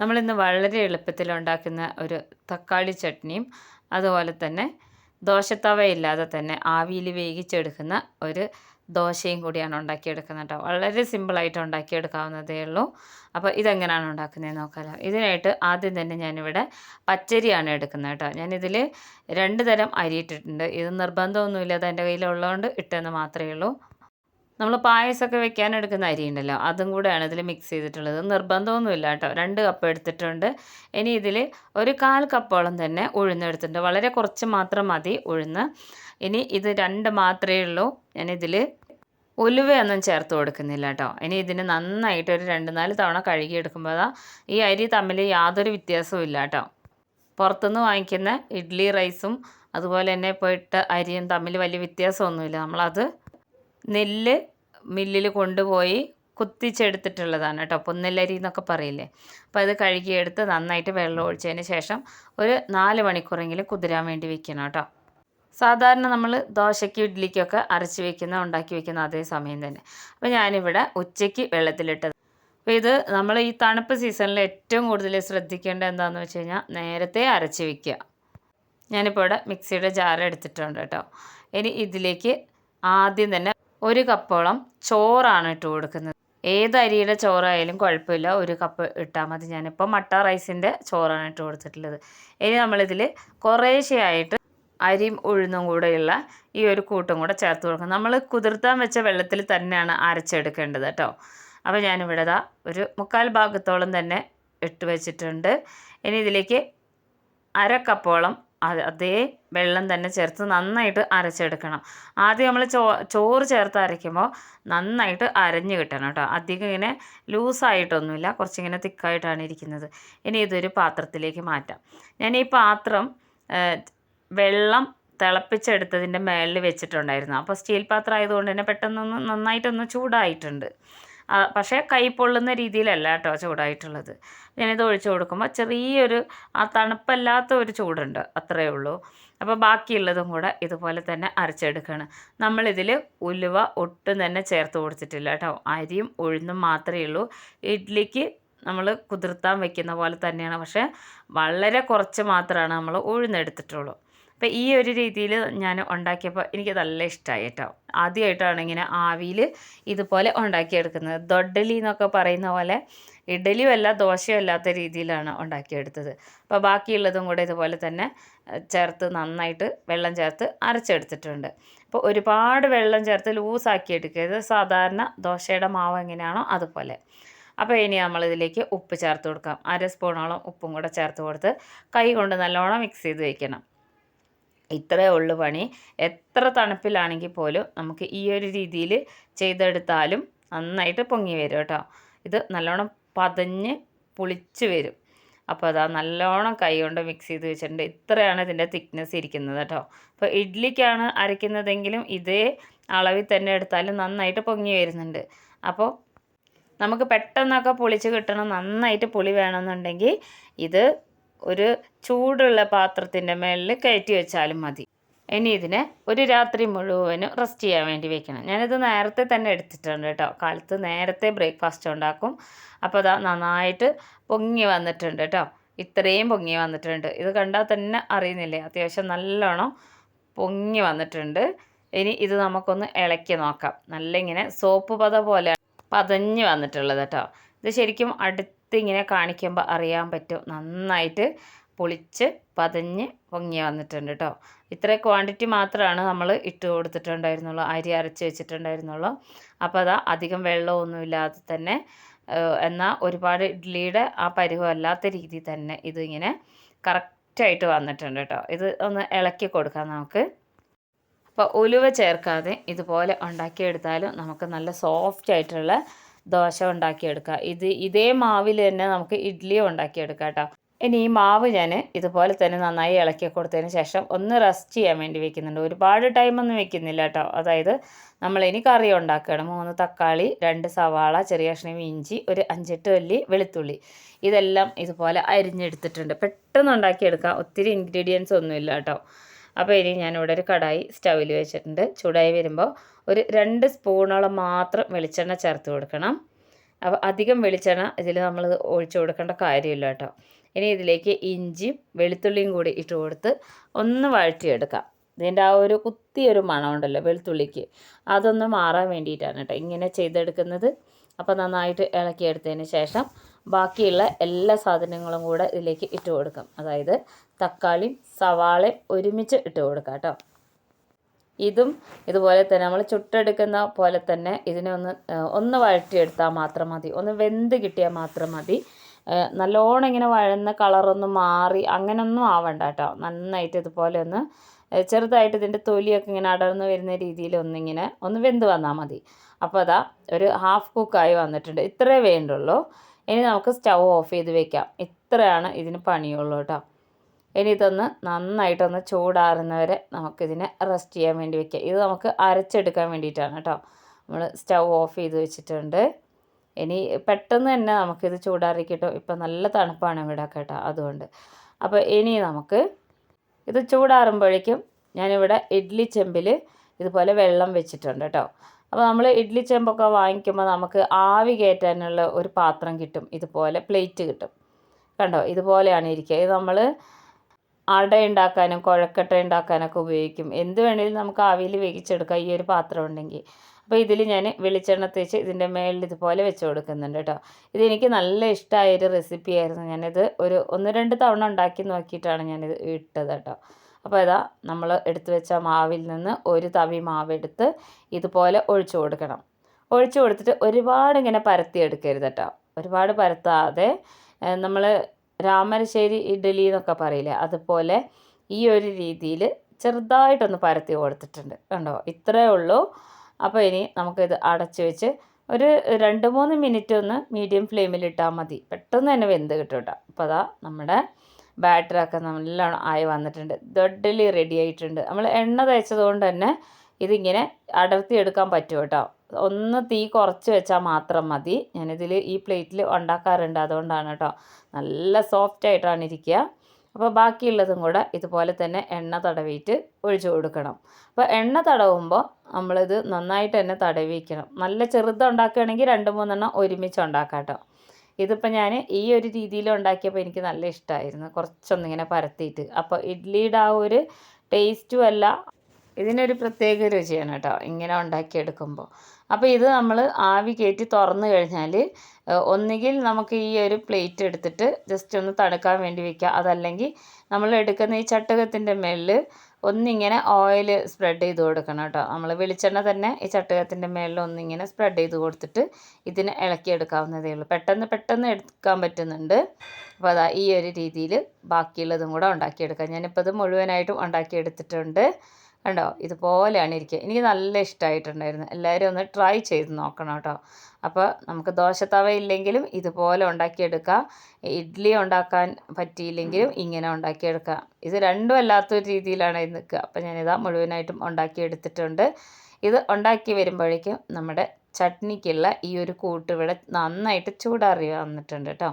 നമ്മളിന്ന് വളരെ എളുപ്പത്തിൽ ഉണ്ടാക്കുന്ന ഒരു തക്കാളി ചട്നിയും അതുപോലെ തന്നെ ദോശത്തവയില്ലാതെ തന്നെ ആവിയിൽ വേവിച്ചെടുക്കുന്ന ഒരു ദോശയും കൂടിയാണ് ഉണ്ടാക്കിയെടുക്കുന്നത് കേട്ടോ. വളരെ സിമ്പിളായിട്ട് ഉണ്ടാക്കിയെടുക്കാവുന്നതേ ഉള്ളൂ. അപ്പോൾ ഇതെങ്ങനെയാണ് ഉണ്ടാക്കുന്നതെന്ന് നോക്കാമല്ലോ ഇതിനായിട്ട് ആദ്യം തന്നെ ഞാനിവിടെ പച്ചരിയാണ് എടുക്കുന്നത് കേട്ടോ. ഞാനിതിൽ രണ്ട് തരം അരി ഇട്ടിട്ടുണ്ട്. ഇത് നിർബന്ധമൊന്നുമില്ല അത് എന്റെ കയ്യിലുള്ളതുകൊണ്ട് ഇട്ടെന്ന് മാത്രമേ ഉള്ളൂ. നമ്മൾ പായസമൊക്കെ വെക്കാൻ എടുക്കുന്ന അരി ഉണ്ടല്ലോ അതും കൂടെയാണ് ഇതിൽ മിക്സ് ചെയ്തിട്ടുള്ളത്. നിർബന്ധമൊന്നുമില്ല കേട്ടോ. രണ്ട് കപ്പ് എടുത്തിട്ടുണ്ട്. ഇനി ഇതിൽ ഒരു കാൽ കപ്പോളം തന്നെ ഉഴുന്നെടുത്തിട്ടുണ്ട് വളരെ കുറച്ച് മാത്രം മതി ഉഴുന്ന്. ഇനി ഇത് രണ്ട് മാത്രമേ ഉള്ളൂ. ഞാനിതിൽ ഉലുവയൊന്നും ചേർത്ത് കൊടുക്കുന്നില്ല കേട്ടോ. ഇനി ഇതിന് നന്നായിട്ട് ഒരു രണ്ട് നാല് തവണ കഴുകിയെടുക്കുമ്പോൾ ഈ അരി തമ്മിൽ യാതൊരു വ്യത്യാസവും ഇല്ല കേട്ടോ. പുറത്തുനിന്ന് വാങ്ങിക്കുന്ന ഇഡ്ഡലി റൈസും അതുപോലെ തന്നെ പോയിട്ട് അരിയും തമ്മിൽ വലിയ വ്യത്യാസമൊന്നുമില്ല. നമ്മളത് നെല്ല് മില്ലിൽ കൊണ്ടുപോയി കുത്തിച്ചെടുത്തിട്ടുള്ളതാണ് കേട്ടോ പൊന്നെല്ലരി എന്നൊക്കെ പറയില്ലേ. അപ്പോൾ അത് കഴുകിയെടുത്ത് നന്നായിട്ട് വെള്ളം ഒഴിച്ചതിന് ശേഷം ഒരു നാല് മണിക്കൂറെങ്കിലും കുതിരാൻ വേണ്ടി വെക്കണം കേട്ടോ. സാധാരണ നമ്മൾ ദോശയ്ക്ക് ഇഡ്ഡലിക്കൊക്കെ അരച്ച് വെക്കുന്ന ഉണ്ടാക്കി വെക്കുന്ന അതേ സമയം തന്നെ. അപ്പോൾ ഞാനിവിടെ ഉച്ചയ്ക്ക് വെള്ളത്തിലിട്ടത്. അപ്പോൾ ഇത് നമ്മൾ ഈ തണുപ്പ് സീസണിൽ ഏറ്റവും കൂടുതൽ ശ്രദ്ധിക്കേണ്ട എന്താണെന്ന് വെച്ച് കഴിഞ്ഞാൽ നേരത്തെ അരച്ച് വെക്കുക. ഞാനിപ്പോൾ ഇവിടെ മിക്സിയുടെ ജാർ എടുത്തിട്ടുണ്ട് കേട്ടോ. ഇനി ഇതിലേക്ക് ആദ്യം തന്നെ ഒരു കപ്പോളം ചോറാണ് ഇട്ട് കൊടുക്കുന്നത്. ഏത് അരിയുടെ ചോറായാലും കുഴപ്പമില്ല. ഒരു കപ്പ് ഇട്ടാൽ മതി. ഞാനിപ്പോൾ മട്ട റൈസിന്റെ ചോറാണ് ഇട്ട് കൊടുത്തിട്ടുള്ളത്. ഇനി നമ്മളിതിൽ കുറേശ്ശെയായിട്ട് അരിയും ഉഴുന്നും കൂടെയുള്ള ഈ ഒരു കൂട്ടും കൂടെ ചേർത്ത് കൊടുക്കണം. നമ്മൾ കുതിർത്താൻ വെച്ച വെള്ളത്തിൽ തന്നെയാണ് അരച്ചെടുക്കേണ്ടത് കേട്ടോ. അപ്പോൾ ഞാനിവിടെ ദാ ഒരു മുക്കാൽ ഭാഗത്തോളം തന്നെ ഇട്ട് വെച്ചിട്ടുണ്ട്. ഇനി ഇതിലേക്ക് അര കപ്പോളം അതേ വെള്ളം തന്നെ ചേർത്ത് നന്നായിട്ട് അരച്ചെടുക്കണം. ആദ്യം നമ്മൾ ചോ ചോറ് ചേർത്ത് അരയ്ക്കുമ്പോൾ നന്നായിട്ട് അരഞ്ഞ് കിട്ടണം കേട്ടോ. അധികം ഇങ്ങനെ ലൂസായിട്ടൊന്നുമില്ല. കുറച്ചിങ്ങനെ തിക്കായിട്ടാണ് ഇരിക്കുന്നത്. ഇനി ഇതൊരു പാത്രത്തിലേക്ക് മാറ്റാം. ഞാൻ ഈ പാത്രം വെള്ളം തിളപ്പിച്ചെടുത്തതിന്റെ മേളിൽ വെച്ചിട്ടുണ്ടായിരുന്നു. അപ്പോൾ സ്റ്റീൽ പാത്രം ആയതുകൊണ്ട് തന്നെ പെട്ടെന്നൊന്ന് നന്നായിട്ടൊന്ന് ചൂടായിട്ടുണ്ട്. പക്ഷേ കൈ പൊള്ളുന്ന രീതിയിലല്ല കേട്ടോ ചൂടായിട്ടുള്ളത്. ഞാനിത് ഒഴിച്ചു കൊടുക്കുമ്പോൾ ചെറിയൊരു ആ തണുപ്പല്ലാത്ത ഒരു ചൂടുണ്ട് അത്രയേ ഉള്ളൂ. അപ്പോൾ ബാക്കിയുള്ളതും കൂടെ ഇതുപോലെ തന്നെ അരച്ചെടുക്കുകയാണ് നമ്മളിതിൽ ഉലുവ ഒട്ടും തന്നെ ചേർത്ത് കൊടുത്തിട്ടില്ല കേട്ടോ. അരിയും ഉഴുന്നും മാത്രമേ ഉള്ളൂ. ഇഡ്ഡലിക്ക് നമ്മൾ കുതിർത്താൻ വെക്കുന്ന പോലെ തന്നെയാണ്. പക്ഷേ വളരെ കുറച്ച് മാത്രമാണ് നമ്മൾ ഉഴുന്നെടുത്തിട്ടുള്ളൂ. അപ്പോൾ ഈ ഒരു രീതിയിൽ ഞാൻ ഉണ്ടാക്കിയപ്പോൾ എനിക്ക് നല്ല ഇഷ്ടമായി കേട്ടോ. ആദ്യമായിട്ടാണ് ഇങ്ങനെ ആവിയിൽ ഇതുപോലെ ഉണ്ടാക്കിയെടുക്കുന്നത്. ദൊഡലി എന്നൊക്കെ പറയുന്ന പോലെ ഇഡലിയും അല്ല ദോശയും അല്ലാത്ത രീതിയിലാണ് ഉണ്ടാക്കിയെടുത്തത്. അപ്പോൾ ബാക്കിയുള്ളതും കൂടെ ഇതുപോലെ തന്നെ ചേർത്ത് നന്നായിട്ട് വെള്ളം ചേർത്ത് അരച്ചെടുത്തിട്ടുണ്ട്. അപ്പോൾ ഒരുപാട് വെള്ളം ചേർത്ത് ലൂസാക്കി എടുക്കരുത് സാധാരണ ദോശയുടെ മാവ് എങ്ങനെയാണോ അതുപോലെ. അപ്പോൾ ഇനി നമ്മളിതിലേക്ക് ഉപ്പ് ചേർത്ത് കൊടുക്കാം. അര സ്പൂണോളം ഉപ്പും കൂടെ ചേർത്ത് കൊടുത്ത് കൈ കൊണ്ട് നല്ലോണം മിക്സ് ചെയ്ത് വയ്ക്കണം ഇത്രയേ ഉള്ളു പണി. എത്ര തണുപ്പിലാണെങ്കിൽ പോലും നമുക്ക് ഈ ഒരു രീതിയിൽ ചെയ്തെടുത്താലും നന്നായിട്ട് പൊങ്ങി വരും കേട്ടോ. ഇത് നല്ലോണം പതഞ്ഞ് പുളിച്ച് വരും. അപ്പോൾ അതാ നല്ലോണം കൈ കൊണ്ട് മിക്സ് ചെയ്ത് വെച്ചിട്ടുണ്ട്. ഇത്രയാണ് ഇതിന്റെ തിക്നെസ് ഇരിക്കുന്നത് കേട്ടോ. അപ്പോൾ ഇഡ്ഡലിക്കാണ് അരയ്ക്കുന്നതെങ്കിലും ഇതേ അളവിൽ തന്നെ എടുത്താലും നന്നായിട്ട് പൊങ്ങി വരുന്നുണ്ട്. അപ്പോൾ നമുക്ക് പെട്ടെന്നൊക്കെ പൊളിച്ച് കിട്ടണം നന്നായിട്ട് പുളി വേണമെന്നുണ്ടെങ്കിൽ ഇത് ഒരു ചൂടുള്ള പാത്രത്തിന്റെ മേളിൽ കയറ്റി വെച്ചാലും മതി. ഇനി ഇതിനെ ഒരു രാത്രി മുഴുവനും റെസ്റ്റ് ചെയ്യാൻ വേണ്ടി വെക്കണം. ഞാനിത് നേരത്തെ തന്നെ എടുത്തിട്ടുണ്ട് കേട്ടോ. കാലത്ത് നേരത്തെ ബ്രേക്ക്ഫാസ്റ്റ് ഉണ്ടാക്കും. അപ്പോൾ അതാ നന്നായിട്ട് പൊങ്ങി വന്നിട്ടുണ്ട് കേട്ടോ. ഇത്രയും പൊങ്ങി വന്നിട്ടുണ്ട്. ഇത് കണ്ടാൽ തന്നെ അറിയുന്നില്ലേ? അത്യാവശ്യം നല്ലോണം പൊങ്ങി വന്നിട്ടുണ്ട്. ഇനി ഇത് നമുക്കൊന്ന് ഇളക്കി നോക്കാം. നല്ല ഇങ്ങനെ സോപ്പ് പത പോലെ പതഞ്ഞ് വന്നിട്ടുള്ളത് കേട്ടോ. ഇത് ശരിക്കും അടുത്ത് ഇങ്ങനെ കാണിക്കുമ്പോൾ അറിയാൻ പറ്റും. നന്നായിട്ട് പൊളിച്ച് പതഞ്ഞ് പൊങ്ങി വന്നിട്ടുണ്ട് കേട്ടോ ഇത്ര ക്വാണ്ടിറ്റി മാത്രമാണ് നമ്മൾ ഇട്ട് കൊടുത്തിട്ടുണ്ടായിരുന്നുള്ളൂ. അരി അരച്ച് വെച്ചിട്ടുണ്ടായിരുന്നുള്ളൂ. അപ്പോൾ അതാ അധികം വെള്ളമൊന്നുമില്ലാതെ തന്നെ എന്നാൽ ഒരുപാട് ഇഡ്ഡലിയുടെ ആ പരുവമല്ലാത്ത രീതി തന്നെ ഇതിങ്ങനെ കറക്റ്റായിട്ട് വന്നിട്ടുണ്ട് കേട്ടോ ഇത് ഒന്ന് ഇളക്കി കൊടുക്കാം നമുക്ക്. അപ്പോൾ ഉലുവ ചേർക്കാതെ ഇതുപോലെ ഉണ്ടാക്കിയെടുത്താലും നമുക്ക് നല്ല സോഫ്റ്റ് ആയിട്ടുള്ള ദോശ ഉണ്ടാക്കിയെടുക്കുക. ഇത് ഇതേ മാവിൽ തന്നെ നമുക്ക് ഇഡ്ഡലിയും ഉണ്ടാക്കിയെടുക്കാം കേട്ടോ. ഇനി ഈ മാവ് ഞാൻ ഇതുപോലെ തന്നെ നന്നായി ഇളക്കി കൊടുത്തതിന് ശേഷം ഒന്ന് റെസ്റ്റ് ചെയ്യാൻ വേണ്ടി വെക്കുന്നുണ്ട്. ഒരുപാട് ടൈമൊന്നും വെക്കുന്നില്ല കേട്ടോ. അതായത് നമ്മൾ നമ്മളിനി കറി ഉണ്ടാക്കുകയാണ്. മൂന്ന് തക്കാളി രണ്ട് സവാള ചെറിയ കഷ്ണം ഇഞ്ചി ഒരു അഞ്ചെട്ട് വല്ലി വെളുത്തുള്ളി. ഇതെല്ലാം ഇതുപോലെ അരിഞ്ഞെടുത്തിട്ടുണ്ട്. പെട്ടെന്ന് ഉണ്ടാക്കിയെടുക്കാം. ഒത്തിരി ഇൻഗ്രീഡിയൻസ് ഒന്നുമില്ല കേട്ടോ. അപ്പോൾ ഇനി ഞാനിവിടെ ഒരു കടായി സ്റ്റൗവിൽ വെച്ചിട്ടുണ്ട്. ചൂടായി വരുമ്പോൾ ഒരു രണ്ട് സ്പൂണോളം മാത്രം വെളിച്ചെണ്ണ ചേർത്ത് കൊടുക്കണം. അപ്പോൾ അധികം വെളിച്ചെണ്ണ ഇതിൽ നമ്മൾ ഒഴിച്ചു കൊടുക്കേണ്ട കാര്യമില്ല കേട്ടോ. ഇനി ഇതിലേക്ക് ഇഞ്ചിയും വെളുത്തുള്ളിയും കൂടി ഇട്ട് കൊടുത്ത് ഒന്ന് വഴറ്റിയെടുക്കാം. ഇതിന്റെ ആ ഒരു കുത്തിയൊരു മണമുണ്ടല്ലോ വെളുത്തുള്ളിക്ക്. അതൊന്ന് മാറാൻ വേണ്ടിയിട്ടാണ് കേട്ടോ ഇങ്ങനെ ചെയ്തെടുക്കുന്നത്. അപ്പോൾ നന്നായിട്ട് ഇളക്കിയെടുത്തതിന് ശേഷം ബാക്കിയുള്ള എല്ലാ സാധനങ്ങളും കൂടെ ഇതിലേക്ക് ഇട്ട് കൊടുക്കാം. അതായത് തക്കാളിയും സവാളയും ഒരുമിച്ച് ഇട്ട് കൊടുക്കാം കേട്ടോ. ഇതും ഇതുപോലെ തന്നെ നമ്മൾ ചുട്ടെടുക്കുന്ന പോലെ തന്നെ ഇതിനെ ഒന്ന് ഒന്ന് വഴറ്റിയെടുത്താൽ മാത്രം മതി. ഒന്ന് വെന്ത് കിട്ടിയാൽ മാത്രം മതി. നല്ലോണം ഇങ്ങനെ വഴന്ന കളറൊന്നും മാറി അങ്ങനെയൊന്നും ആവണ്ട കേട്ടോ. നന്നായിട്ട് ഇതുപോലെ ഒന്ന് ചെറുതായിട്ട് ഇതിന്റെ തൊലിയൊക്കെ ഇങ്ങനെ അടർന്നു വരുന്ന രീതിയിൽ ഒന്നിങ്ങനെ ഒന്ന് വെന്ത് വന്നാൽ മതി. അപ്പോൾ അതാ ഒരു ഹാഫ് കുക്കായി വന്നിട്ടുണ്ട്. ഇത്രേ വേണ്ടുള്ളൂ. ഇനി നമുക്ക് സ്റ്റൗ ഓഫ് ചെയ്ത് വെക്കാം. ഇത്രയാണ് ഇതിന് പണിയുള്ളൂ കേട്ടോ. ഇനി ഇതൊന്ന് നന്നായിട്ടൊന്ന് ചൂടാറുന്നവരെ നമുക്കിതിനെ റെസ്റ്റ് ചെയ്യാൻ വേണ്ടി വെക്കാം. ഇത് നമുക്ക് അരച്ചെടുക്കാൻ വേണ്ടിയിട്ടാണ് കേട്ടോ. നമ്മൾ സ്റ്റൗ ഓഫ് ചെയ്ത് വെച്ചിട്ടുണ്ട്. ഇനി പെട്ടെന്ന് തന്നെ നമുക്കിത് ചൂടാറി കിട്ടും ഇപ്പം നല്ല തണുപ്പാണ് ഇവിടെ കേട്ടോ അതുകൊണ്ട്. അപ്പോൾ ഇനി നമുക്ക് ഇത് ചൂടാറുമ്പോഴേക്കും ഞാനിവിടെ ഇഡ്ലി ചെമ്പിൽ ഇതുപോലെ വെള്ളം വെച്ചിട്ടുണ്ട് കേട്ടോ. അപ്പോൾ നമ്മൾ ഇഡ്ഡലി ചെമ്പൊക്കെ വാങ്ങിക്കുമ്പോൾ നമുക്ക് ആവി കയറ്റാനുള്ള ഒരു പാത്രം കിട്ടും. ഇതുപോലെ പ്ലേറ്റ് കിട്ടും. കണ്ടോ? ഇതുപോലെയാണ് ഇരിക്കുക. ഇത് നമ്മൾ അട ഉണ്ടാക്കാനും കുഴക്കട്ട ഉണ്ടാക്കാനൊക്കെ ഉപയോഗിക്കും. എന്ത് വേണേലും നമുക്ക് ആവിയിൽ വേവിച്ചെടുക്കാം ഈ ഒരു പാത്രം ഉണ്ടെങ്കിൽ അപ്പോൾ ഇതിൽ ഞാൻ വെളിച്ചെണ്ണ തേച്ച് ഇതിന്റെ മേളിൽ ഇതുപോലെ വെച്ച് കൊടുക്കുന്നുണ്ട് കേട്ടോ. ഇതെനിക്ക് നല്ല ഇഷ്ടമായൊരു റെസിപ്പിയായിരുന്നു ഞാനിത് ഒരു ഒന്ന് രണ്ട് തവണ ഉണ്ടാക്കി നോക്കിയിട്ടാണ് ഞാനിത് ഇട്ടത് കേട്ടോ. അപ്പോൾ ഇതാ നമ്മൾ എടുത്തു വെച്ച മാവിൽ നിന്ന് ഒരു തവി മാവെടുത്ത് ഇതുപോലെ ഒഴിച്ചു കൊടുക്കണം. ഒഴിച്ചു കൊടുത്തിട്ട് ഒരുപാട് ഇങ്ങനെ പരത്തി എടുക്കരുത് കേട്ടോ ഒരുപാട് പരത്താതെ നമ്മൾ രാമരശ്ശേരി ഇഡ്ഡലി എന്നൊക്കെ പറയില്ലേ അതുപോലെ ഈ ഒരു രീതിയിൽ ചെറുതായിട്ടൊന്ന് പരത്തി കൊടുത്തിട്ടുണ്ട്. കണ്ടോ? ഇത്രയേ ഉള്ളൂ. അപ്പോൾ ഇനി നമുക്കിത് അടച്ചു വെച്ച് ഒരു രണ്ട് മൂന്ന് മിനിറ്റ് ഒന്ന് മീഡിയം ഫ്ലെയിമിൽ ഇട്ടാൽ മതി. പെട്ടെന്ന് തന്നെ വെന്ത് കിട്ടും കേട്ടോ അപ്പോൾ അതാ നമ്മുടെ ബാറ്ററൊക്കെ നല്ലോണം ആയി വന്നിട്ടുണ്ട്. ദൊഡ്ഡലി റെഡി ആയിട്ടുണ്ട്. നമ്മൾ എണ്ണ തേച്ചത് കൊണ്ട് തന്നെ ഇതിങ്ങനെ അടർത്തി എടുക്കാൻ പറ്റും കേട്ടോ. ഒന്ന് തീ കുറച്ച് വെച്ചാൽ മാത്രം മതി. ഞാനിതിൽ ഈ പ്ലേറ്റിൽ ഉണ്ടാക്കാറുണ്ട് അതുകൊണ്ടാണ് കേട്ടോ. നല്ല സോഫ്റ്റ് ആയിട്ടാണ് ഇരിക്കുക. അപ്പോൾ ബാക്കിയുള്ളതും കൂടെ ഇതുപോലെ തന്നെ എണ്ണ തടവിയിട്ട് ഒഴിച്ചു കൊടുക്കണം. അപ്പോൾ എണ്ണ തടവുമ്പോൾ നമ്മളിത് നന്നായിട്ട് തന്നെ തടവിക്കണം. നല്ല ചെറുതുണ്ടാക്കുകയാണെങ്കിൽ രണ്ട് മൂന്നെണ്ണം ഒരുമിച്ച് ഉണ്ടാക്കാം കേട്ടോ. ഇതിപ്പോൾ ഞാൻ ഈ ഒരു രീതിയിൽ ഉണ്ടാക്കിയപ്പോൾ എനിക്ക് നല്ല ഇഷ്ടമായിരുന്നു കുറച്ചൊന്നിങ്ങനെ പരത്തിയിട്ട്. അപ്പോൾ ഇഡ്ഡലിയുടെ ആ ഒരു ടേസ്റ്റും അല്ല. ഇതിനൊരു പ്രത്യേക രുചിയാണ് കേട്ടോ ഇങ്ങനെ ഉണ്ടാക്കിയെടുക്കുമ്പോൾ അപ്പോൾ ഇത് നമ്മൾ ആവി കയറ്റി തുറന്നു കഴിഞ്ഞാൽ ഒന്നുകിൽ നമുക്ക് ഈ ഒരു പ്ലേറ്റ് എടുത്തിട്ട് ജസ്റ്റ് ഒന്ന് തണുക്കാൻ വേണ്ടി വെക്കുക അതല്ലെങ്കിൽ നമ്മൾ എടുക്കുന്ന ഈ ചട്ടകത്തിന്റെ മേളിൽ ഒന്നിങ്ങനെ ഓയിൽ സ്പ്രെഡ് ചെയ്ത് കൊടുക്കണം കേട്ടോ. നമ്മൾ വെളിച്ചെണ്ണ തന്നെ ഈ ചട്ടകത്തിന്റെ മേളിൽ ഒന്നിങ്ങനെ സ്പ്രെഡ് ചെയ്ത് കൊടുത്തിട്ട് ഇതിന് ഇളക്കിയെടുക്കാവുന്നതേ ഉള്ളൂ. പെട്ടെന്ന് പെട്ടെന്ന് എടുക്കാൻ പറ്റുന്നുണ്ട്. അപ്പോൾ അതാ ഈ ഒരു രീതിയിൽ ബാക്കിയുള്ളതും കൂടെ ഉണ്ടാക്കിയെടുക്കാം. ഞാനിപ്പോൾ ഇത് മുഴുവനായിട്ടും ഉണ്ടാക്കിയെടുത്തിട്ടുണ്ട്. കണ്ടോ? ഇതുപോലെയാണ് ഇരിക്കുക എനിക്ക് നല്ല ഇഷ്ടമായിട്ടുണ്ടായിരുന്നു എല്ലാവരും ഒന്ന് ട്രൈ ചെയ്ത് നോക്കണം കേട്ടോ. അപ്പോൾ നമുക്ക് ദോശത്തവ ഇല്ലെങ്കിലും ഇതുപോലെ ഉണ്ടാക്കിയെടുക്കാം. ഇഡ്ഡലി ഉണ്ടാക്കാൻ പറ്റിയില്ലെങ്കിലും ഇങ്ങനെ ഉണ്ടാക്കിയെടുക്കാം. ഇത് രണ്ടും അല്ലാത്തൊരു രീതിയിലാണ് ഇത് നിൽക്കുക. അപ്പോൾ ഞാനിതാ മുഴുവനായിട്ടും ഉണ്ടാക്കിയെടുത്തിട്ടുണ്ട്. ഇത് ഉണ്ടാക്കി വരുമ്പോഴേക്കും നമ്മുടെ ചട്നിക്കുള്ള ഈ ഒരു കൂട്ട് ഇവിടെ നന്നായിട്ട് ചൂടാറി വന്നിട്ടുണ്ട് കേട്ടോ.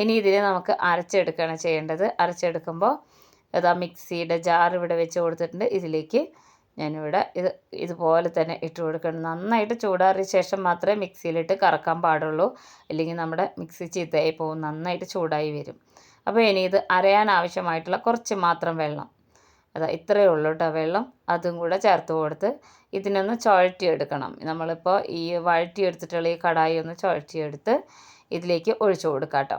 ഇനി ഇതിനെ നമുക്ക് അരച്ചെടുക്കുകയാണ് ചെയ്യേണ്ടത്. അരച്ചെടുക്കുമ്പോൾ അതാ മിക്സിയുടെ ജാർ ഇവിടെ വെച്ച് കൊടുത്തിട്ടുണ്ട്. ഇതിലേക്ക് ഞാനിവിടെ ഇത് ഇതുപോലെ തന്നെ ഇട്ട് കൊടുക്കണം. നന്നായിട്ട് ചൂടാറിയ ശേഷം മാത്രമേ മിക്സിയിലിട്ട് കറക്കാൻ പാടുള്ളൂ. അല്ലെങ്കിൽ നമ്മുടെ മിക്സി ചീത്തയായി പോകും. നന്നായിട്ട് ചൂടായി വരും. അപ്പോൾ ഇനി ഇത് അരയാൻ ആവശ്യമായിട്ടുള്ള കുറച്ച് മാത്രം വെള്ളം. അതാ ഇത്രയേ ഉള്ളൂ കേട്ടോ വെള്ളം. അതും കൂടെ ചേർത്ത് കൊടുത്ത് ഇതിനൊന്ന് ചുഴറ്റിയെടുക്കണം. നമ്മളിപ്പോൾ ഈ വഴറ്റിയെടുത്തിട്ടുള്ള ഈ കടായി ഒന്ന് ചുഴറ്റിയെടുത്ത് ഇതിലേക്ക് ഒഴിച്ചു കൊടുക്കാം കേട്ടോ.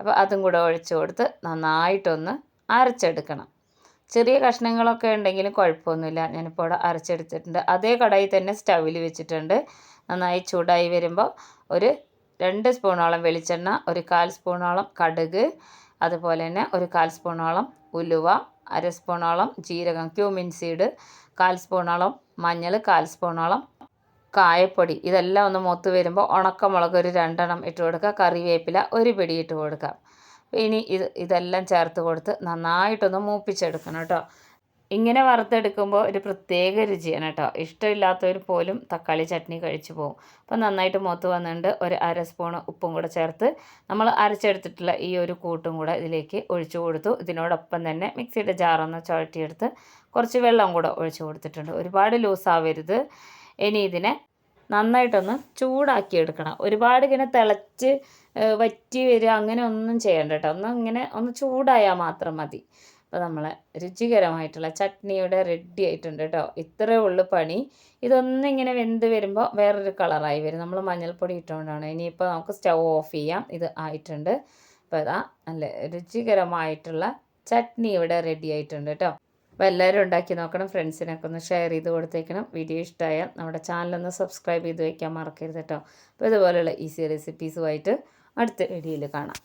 അപ്പോൾ അതും കൂടെ ഒഴിച്ചു കൊടുത്ത് നന്നായിട്ടൊന്ന് അരച്ചെടുക്കണം. ചെറിയ കഷ്ണങ്ങളൊക്കെ ഉണ്ടെങ്കിലും കുഴപ്പമൊന്നുമില്ല. ഞാനിപ്പോൾ ഇവിടെ അരച്ചെടുത്തിട്ടുണ്ട്. അതേ കടായി തന്നെ സ്റ്റവിൽ വെച്ചിട്ടുണ്ട്. നന്നായി ചൂടായി വരുമ്പോൾ ഒരു രണ്ട് സ്പൂണോളം വെളിച്ചെണ്ണ ഒരു കാൽ സ്പൂണോളം കടുക് അതുപോലെ തന്നെ ഒരു കാൽ സ്പൂണോളം ഉലുവ അര സ്പൂണോളം ജീരകം ക്യൂമിൻ സീഡ് കാൽ സ്പൂണോളം മഞ്ഞൾ കാൽ സ്പൂണോളം കായപ്പൊടി. ഇതെല്ലാം ഒന്ന് മൂത്ത് വരുമ്പോൾ ഉണക്കമുളക് ഒരു രണ്ടെണ്ണം ഇട്ട് കൊടുക്കുക. കറിവേപ്പില ഒരു പിടി ഇട്ട് കൊടുക്കുക. ഇനി ഇത് ഇതെല്ലാം ചേർത്ത് കൊടുത്ത് നന്നായിട്ടൊന്ന് മൂപ്പിച്ചെടുക്കണം കേട്ടോ. ഇങ്ങനെ വറുത്തെടുക്കുമ്പോൾ ഒരു പ്രത്യേക രുചിയാണ് കേട്ടോ. ഇഷ്ടമില്ലാത്തവർ പോലും തക്കാളി ചട്നി കഴിച്ചു പോകും. അപ്പോൾ നന്നായിട്ട് മൂത്ത് വന്നിട്ടുണ്ട് ഒരു അര സ്പൂൺ ഉപ്പും കൂടെ ചേർത്ത് നമ്മൾ അരച്ചെടുത്തിട്ടുള്ള ഈ ഒരു കൂട്ടും കൂടെ ഇതിലേക്ക് ഒഴിച്ചു കൊടുത്തു. ഇതിനോടൊപ്പം തന്നെ മിക്സിയുടെ ജാറൊന്ന് ചുഴറ്റിയെടുത്ത് കുറച്ച് വെള്ളം കൂടെ ഒഴിച്ചു കൊടുത്തിട്ടുണ്ട്. ഒരുപാട് ലൂസ് ആവരുത് ഇനി ഇതിനെ നന്നായിട്ടൊന്ന് ചൂടാക്കി എടുക്കണം ഒരുപാട് ഇങ്ങനെ തിളച്ച് വറ്റി വരിക അങ്ങനെ ഒന്നും ചെയ്യണ്ട കേട്ടോ. ഒന്ന് ഇങ്ങനെ ഒന്ന് ചൂടായാൽ മാത്രം മതി. അപ്പോൾ നമ്മളെ രുചികരമായിട്ടുള്ള ചട്നിയുടെ റെഡി ആയിട്ടുണ്ട് കേട്ടോ. ഇത്രയേ ഉള്ളൂ പണി. ഇതൊന്നിങ്ങനെ വെന്ത് വരുമ്പോൾ വേറൊരു കളറായി വരും. നമ്മൾ മഞ്ഞൾപ്പൊടി ഇട്ടുകൊണ്ടാണ് ഇനിയിപ്പോൾ നമുക്ക് സ്റ്റവ് ഓഫ് ചെയ്യാം. ഇത് ആയിട്ടുണ്ട്. അപ്പോൾ ഇതാ നല്ല രുചികരമായിട്ടുള്ള ചട്നി ഇവിടെ റെഡി ആയിട്ടുണ്ട് കേട്ടോ. അപ്പോൾ എല്ലാവരും ഉണ്ടാക്കി നോക്കണം ഫ്രണ്ട്സിനൊക്കെ ഒന്ന് ഷെയർ ചെയ്ത് കൊടുത്തേക്കണം. വീഡിയോ ഇഷ്ടമായാൽ നമ്മുടെ ചാനലൊന്ന് സബ്സ്ക്രൈബ് ചെയ്ത് വയ്ക്കാൻ മറക്കരുത് കേട്ടോ അപ്പോൾ ഇതുപോലെയുള്ള ഈസി റെസിപ്പീസുമായിട്ട് അടുത്ത വീഡിയോയിൽ കാണാം.